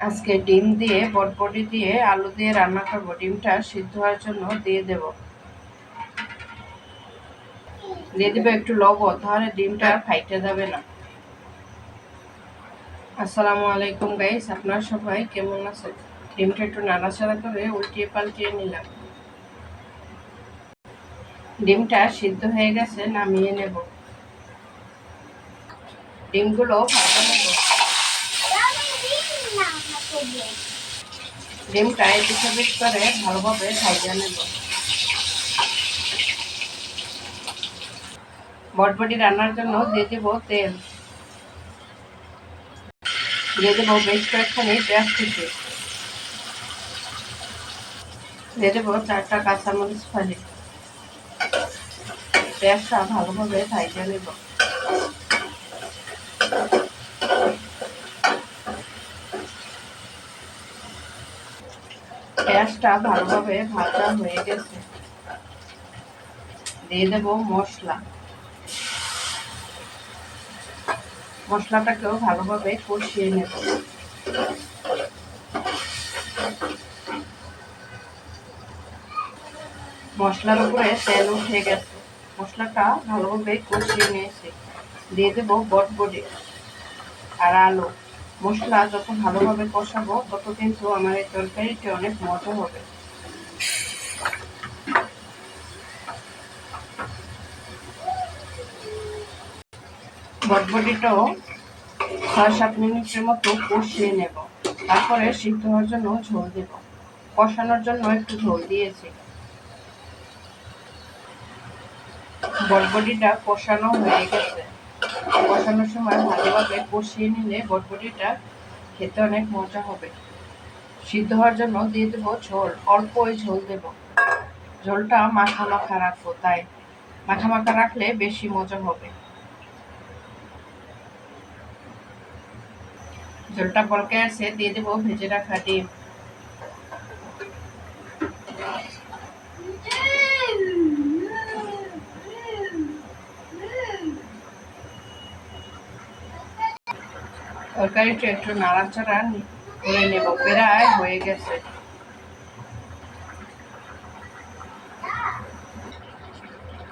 আজকে ডিম দিয়ে, বটবটি দিয়ে আলু দিয়ে রান্না করব। ডিমটা সিদ্ধ হওয়ার জন্য দিয়ে দেব। দিয়ে দেবো একটু লবণ, তাহলে ডিমটা ফাইটে যাবে না। আসসালামু আলাইকুম গাইস আপনার সবাই কেমন আছেন? ডিমটা একটু নাড়াচাড়া করে উল্টিয়ে পাল্টিয়ে নিলাম। ডিমটা সিদ্ধ হয়ে গেছে, নামিয়ে নেব। ডিমগুলো ভাজা নেব ডিমটা এদিক ওদিক করে ভালোভাবে ভাজা নেব বটবটি রান্নার জন্য দিয়ে দেব তেল দিয়ে দেবো বেশ কয়েকখানি পেঁয়াজ কুচি দিয়ে দেবো চারটা কাঁচামরিচ ফালি পেঁয়াজটা ভালোভাবে ভাজা নেব পেঁয়াজটা ভালোভাবে ভাজা হয়ে গেছে। দিয়ে দেব মশলা। মশলাটাকেও ভালোভাবে কষিয়ে নেব। মশলার উপরে তেল উঠে গেছে। মশলাটা ভালোভাবে কষিয়ে নিয়েছি। দিয়ে দেবো বটবডি আর আলু। মশলা যত ভালোভাবে কষাবো তত কিন্তু আমার এই তরকারিটা অনেক মজা হবে। বটবটিটাও ছয় সাত মিনিটের মতো কষিয়ে নেব। তারপরে সিদ্ধ হওয়ার জন্য ঝোল দেব। কষানোর জন্য একটু ঝোল দিয়েছি। বটবটিটা কষানো হয়ে গেছে। কষানোর সময় ভালোভাবে কষিয়ে নিলে বটবটিটা খেতে অনেক মজা হবে। সিদ্ধ হওয়ার জন্য দিয়ে দেবো ঝোল, অল্প ওই ঝোল দেব। ঝোলটা মাখা মাখা রাখব, তাই মাখা মাখা রাখলে বেশি মজা হবে। ঝোলটা বলকে আছে, দিয়ে দেবো ভেজে রাখা ডিম। তরকারিটা একটু নাড়াচাড়া করে নেব, প্রায় হয়ে গেছে।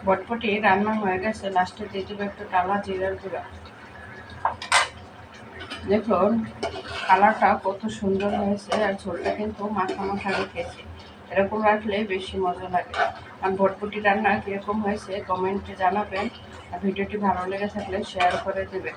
বটপটি রান্না হয়ে গেছে লাস্টে দিয়ে দেবো একটু কালা জিরার গুঁড়া। দেখুন কালারটা কত সুন্দর হয়েছে আর ঝোলটা কিন্তু মাখা মাখা রেখেছে। এরকম রাখলে বেশি মজা লাগে। আর ভটপটি রান্না কীরকম হয়েছে কমেন্টে জানাবেন। আর ভিডিওটি ভালো লেগে থাকলে শেয়ার করে দেবেন।